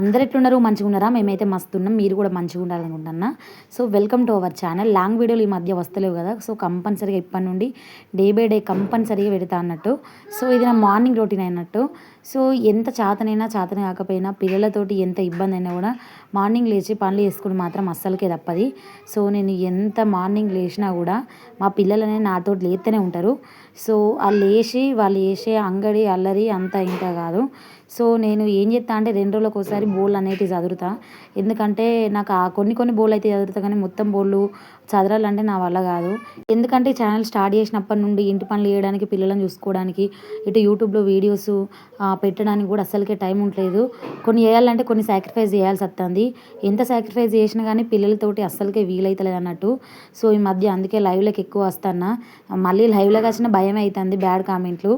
అందరు ఎట్లున్నారు మంచిగా ఉన్నారా మేమైతే మస్తు ఉన్నాం మీరు కూడా మంచిగా ఉండాలనుకుంటున్నా so welcome to our channel. Long వీడియోలు ఈ మధ్య వస్తలేవు కదా? సో కంపల్సరీగా ఇప్పటి నుండి డే బై డే కంపల్సరీగా పెడతా అన్నట్టు. సో ఇది నా మార్నింగ్ రొటీన్ అయినట్టు. సో ఎంత చాతనైనా చాతన కాకపోయినా పిల్లలతోటి ఎంత ఇబ్బంది అయినా కూడా మార్నింగ్ లేచి పనులు చేసుకుని మాత్రం అస్సలకే తప్పది. సో నేను ఎంత మార్నింగ్ లేచినా కూడా మా పిల్లలనే నాతో లేస్తూనే ఉంటారు. సో వాళ్ళు లేచి వాళ్ళు వేసే అంగడి అల్లరి అంతా ఇంకా కాదు. సో నేను ఏం చేస్తా అంటే రెండు రోజులకు ఒకసారి బోల్ అనేటివి చదువుతా ఎందుకంటే నాకు ఆ కొన్ని కొన్ని బోల్ అయితే చదువుతా కానీ మొత్తం బోళ్ళు చదరాలంటే నా వల్ల కాదు. ఎందుకంటే ఛానల్ స్టార్ట్ చేసినప్పటి నుండి ఇంటి పనులు చేయడానికి పిల్లలను చూసుకోవడానికి ఇటు యూట్యూబ్లో వీడియోస్ పెట్టడానికి కూడా అస్సలకే టైం ఉండలేదు కొన్ని చేయాలంటే కొన్ని సాక్రిఫైస్ చేయాల్సి వస్తుంది. ఎంత సాక్రిఫైస్ చేసినా కానీ పిల్లలతోటి అస్సలకే వీలైతలేదు అన్నట్టు. సో ఈ మధ్య అందుకే లైవ్లోకి ఎక్కువ వస్తాను మళ్ళీ లైవ్లోకి వచ్చిన భయం అవుతుంది బ్యాడ్ కామెంట్లు.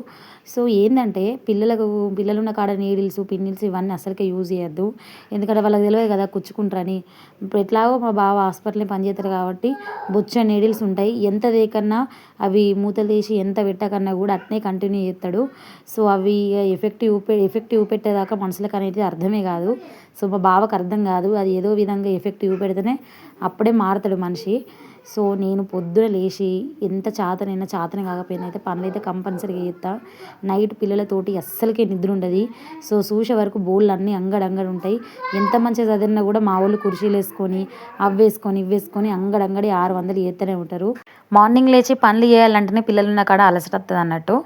సో ఏంటంటే పిల్లలకు పిల్లలున్న కాడ నీడిల్స్ పిన్నిల్స్ ఇవన్నీ అసలుకే యూజ్ చేయొద్దు. ఎందుకంటే వాళ్ళకి తెలియదు కదా కుచ్చుకుంటారని. ఇప్పుడు ఎట్లాగో మా బావ హాస్పిటల్ని పనిచేస్తారు కాబట్టి బొచ్చ నీడిల్స్ ఉంటాయి. ఎంత దేకన్నా అవి మూతలు తీసి ఎంత పెట్టకన్నా కూడా అట్నే కంటిన్యూ చేస్తాడు సో అవి ఎఫెక్టివ్ ఎఫెక్టివ్ పెట్టేదాకా మనుషులకు అనేది అర్థమే కాదు. సో మా బావకు అర్థం కాదు. అది ఏదో విధంగా ఎఫెక్టివ్ పెడితేనే అప్పుడే మారుతాడు మనిషి. సో నేను పొద్దున లేచి ఎంత చాతనైనా చాతన కాకపోయినా అయితే పనులైతే కంపల్సరీగా చేస్తా. నైట్ పిల్లలతోటి అస్సలకే నిద్ర ఉండదు. సో చూసే వరకు బోళ్ళు అన్నీ అంగడంగడి ఉంటాయి. ఎంత మంచిగా చదివినా కూడా మా వాళ్ళు కుర్చీలు వేసుకొని అవి వేసుకొని ఇవి వేసుకొని అంగడంగడి ఆరు వందలు చేస్తూనే ఉంటారు. మార్నింగ్ లేచి పనులు చేయాలంటేనే పిల్లలు ఉన్న కాడ అలసట అన్నట్టు.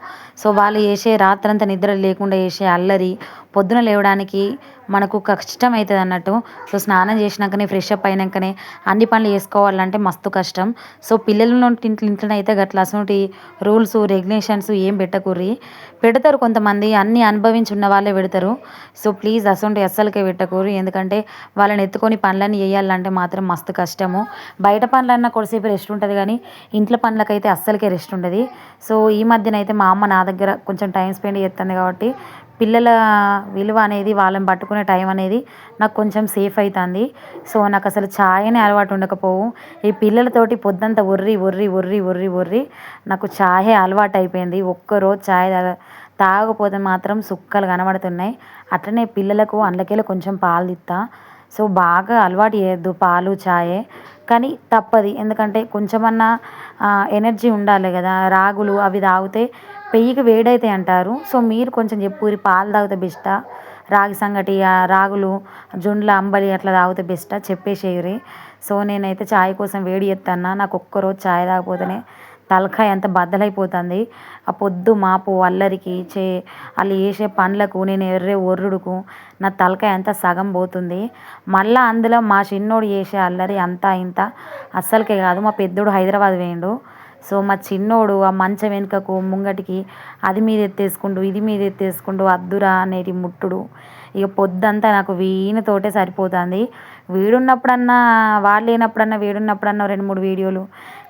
సో వాళ్ళు చేసే రాత్రంతా నిద్ర లేకుండా చేసే అల్లరి పొద్దున లేవడానికి మనకు కష్టం అవుతుంది అన్నట్టు. సో స్నానం చేసినాకనే ఫ్రెష్ అప్ అయినాకనే అన్ని పనులు చేసుకోవాలంటే మస్తు కష్టం. సో పిల్లలు ఇంట్లో అయితే గట్ల అసలు రూల్స్ రెగ్యులేషన్స్ ఏం పెట్టకూర్రి. పెడతారు కొంతమంది అన్నీ అనుభవించి ఉన్న వాళ్ళే పెడతారు. సో ప్లీజ్ అసలు అస్సలకే పెట్టకూరు ఎందుకంటే వాళ్ళని ఎత్తుకొని పనులన్నీ చేయాలంటే మాత్రం మస్తు కష్టము. బయట పనులన్నా కొద్దిసేపు రెస్ట్ ఉంటుంది కానీ ఇంట్లో పనులకైతే అస్సలకే రెస్ట్ ఉండదు. సో ఈ మధ్యన అయితే మా అమ్మ నా దగ్గర కొంచెం టైం స్పెండ్ చేస్తుంది కాబట్టి పిల్లల విలువ అనేది వాళ్ళని పట్టుకునే టైం అనేది నాకు కొంచెం సేఫ్ అవుతుంది సో నాకు అసలు ఛాయనే అలవాటు ఉండకపోవు. ఈ పిల్లలతోటి పొద్దంతా ఒర్రి ఒర్రి ఒర్రి ఒర్రి ఒర్రి నాకు ఛాయే అలవాటు అయిపోయింది ఒక్కరోజు ఛాయ్ తాగకపోతే మాత్రం సుక్కలు కనబడుతున్నాయి. అట్లనే పిల్లలకు అందులోకెళ్ళి కొంచెం పాలు ఇస్తా సో బాగా అలవాటు చేయొద్దు పాలు ఛాయే కానీ తప్పది. ఎందుకంటే కొంచెమన్నా ఎనర్జీ ఉండాలి కదా. రాగులు అవి తాగితే పెయ్యికి వేడైతాయి అంటారు. సో మీరు కొంచెం చెప్పుర్రి పాలు తాగితే బెస్టా? రాగి సంగటి రాగులు జొండ్ల అంబలి అట్లా తాగితే బెస్టా? చెప్పేసేయరి. సో నేనైతే ఛాయ్ కోసం వేడి చేస్తాను నాకు ఒక్కరోజు ఛాయ్ తాగపోతేనే తలకాయ అంత బద్దలైపోతుంది. ఆ పొద్దు మాపు అల్లరికి చే వాళ్ళు చేసే పనులకు నేను ఎర్రే ఒర్రుడుకు నా తలకాయ అంతా సగం పోతుంది. మళ్ళీ అందులో మా చిన్నోడు చేసే అల్లరి అంతా ఇంత. అస్సలకే కాదు. మా పెద్దోడు హైదరాబాద్ వేయండు సో మా చిన్నోడు ఆ మంచం వెనుకకు ముంగటికి అది మీద ఎత్తేసుకుంటూ ఇది మీద ఎత్తేసుకుంటూ అద్దురా అనేది ముట్టుడు. ఇక పొద్దంతా నాకు వీనితోటే సరిపోతుంది. వీడున్నప్పుడన్నా వాళ్ళు లేనప్పుడన్నా వీడున్నప్పుడన్నా రెండు మూడు వీడియోలు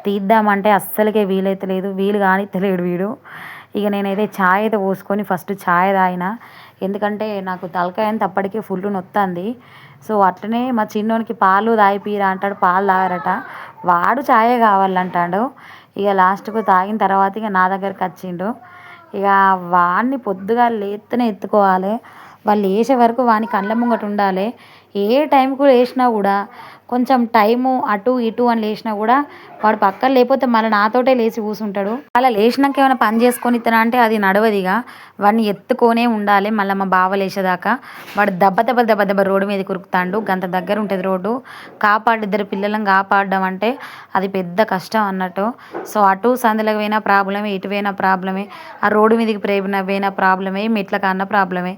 తీద్దామంటే అస్సలకే వీలైతలేదు వీలు కానిత్తలేడు వీడు. ఇక నేనైతే ఛాయ్ అయితే పోసుకొని ఫస్ట్ ఛాయ్ తాగిన. ఎందుకంటే నాకు తలకాయ అంత అప్పటికే ఫుల్ నొత్తంది. సో అట్లనే మా చిన్నోనికి పాలు తాగిపిరా అంటాడు. పాలు తాగరట. వాడు ఛాయే కావాలంటాడు. ఇక లాస్ట్కు తాగిన తర్వాత ఇక నా దగ్గరికి వచ్చిండు. ఇక వాడిని పొద్దుగా లేత్తనే ఎత్తుకోవాలి. వాళ్ళు లేచే వరకు వాని కళ్ళ ముంగట ఉండాలి. ఏ టైంకు లేచినా కూడా కొంచెం టైము అటు ఇటు అని లేచినా కూడా వాడు పక్కన లేకపోతే మళ్ళీ నాతోటే లేచి కూర్చుంటాడు అలా లేచినాక ఏమైనా పని చేసుకొని ఇతనా అంటే అది నడవదిగా. వాడిని ఎత్తుకొనే ఉండాలి. మళ్ళీ మా బావ లేచేదాకా వాడు దెబ్బ దెబ్బ దెబ్బ దెబ్బ రోడ్డు మీద కురుకుతాడు. గంత దగ్గర ఉంటుంది రోడ్డు. కాపాడు ఇద్దరు పిల్లలను కాపాడడం అంటే అది పెద్ద కష్టం అన్నట్టు. సో అటు సందులకు పోయినా ప్రాబ్లమే ఇటు పోయినా ప్రాబ్లమే ఆ రోడ్డు మీదకి ప్రేమ పోయినా ప్రాబ్లమే మెట్లకు అన్న ప్రాబ్లమే.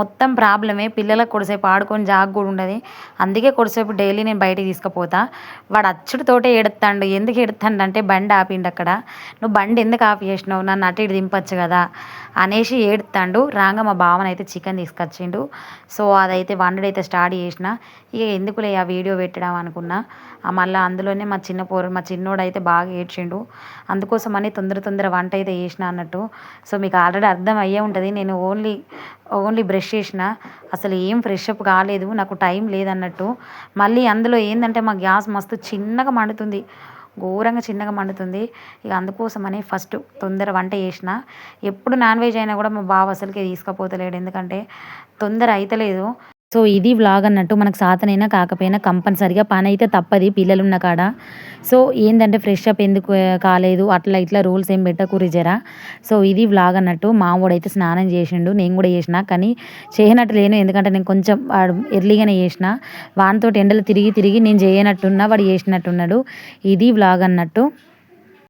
మొత్తం ప్రాబ్లమే. పిల్లలకు కొడిసేపు ఆడుకొని జాగ్ కూడా ఉండదు అందుకే కొడిసేపు డైలీ నేను బయట బయటికి తీసుకుపోతా. వాడు అచ్చుడితోటే ఎడుతాడు ఎందుకు ఎడుతాడు అంటే బండి ఆపిండు అక్కడ. నువ్వు బండి ఎందుకు ఆపి చేసినావు? నన్ను అటు ఇటు దింపచ్చు కదా అనేసి ఏడుతాడు రాగా మా బావన అయితే చికెన్ తీసుకొచ్చిండు. సో అదైతే వండడైతే స్టార్ట్ చేసిన. ఇక ఎందుకులే ఆ వీడియో పెట్టడం అనుకున్నా. మళ్ళీ అందులోనే మా చిన్న పోరు మా చిన్నోడు అయితే బాగా ఏడ్చిండు. అందుకోసం అని తొందర తొందర వంట అయితే చేసిన అన్నట్టు. సో మీకు ఆల్రెడీ అర్థం అయ్యే ఉంటుంది. నేను ఓన్లీ ఓన్లీ బ్రష్ చేసిన అసలు ఏం ఫ్రెష్ అప్ కాలేదు నాకు టైం లేదన్నట్టు. మళ్ళీ అందులో ఏంటంటే మా గ్యాస్ మస్తు చిన్నగా మండుతుంది ఘోరంగా చిన్నగా మండుతుంది. ఇక అందుకోసమని ఫస్ట్ తొందర వంట చేసిన. ఎప్పుడు నాన్ వెజ్ అయినా కూడా మా బావ అసలుకే తీసుకుపోతలేడు ఎందుకంటే తొందర అవుతలేదు సో ఇది వ్లాగ్ అన్నట్టు మనకు సాతనైనా కాకపోయినా కంపల్సరిగా పని అయితే తప్పది పిల్లలు ఉన్న కాడ. సో ఏంటంటే ఫ్రెష్ అప్ ఎందుకు కాలేదు అట్లా ఇట్లా రూల్స్ ఏం పెట్టకూరి జరా. సో ఇది వ్లాగ్ అన్నట్టు మా అయితే స్నానం చేసిండు నేను కూడా చేసిన కానీ చేయనట్టు లేను ఎందుకంటే నేను కొంచెం వాడు ఎర్లీగానే చేసిన. వానితోటి ఎండలు తిరిగి తిరిగి నేను చేయనట్టున్నా వాడు చేసినట్టున్నాడు. ఇది వ్లాగ్ అన్నట్టు.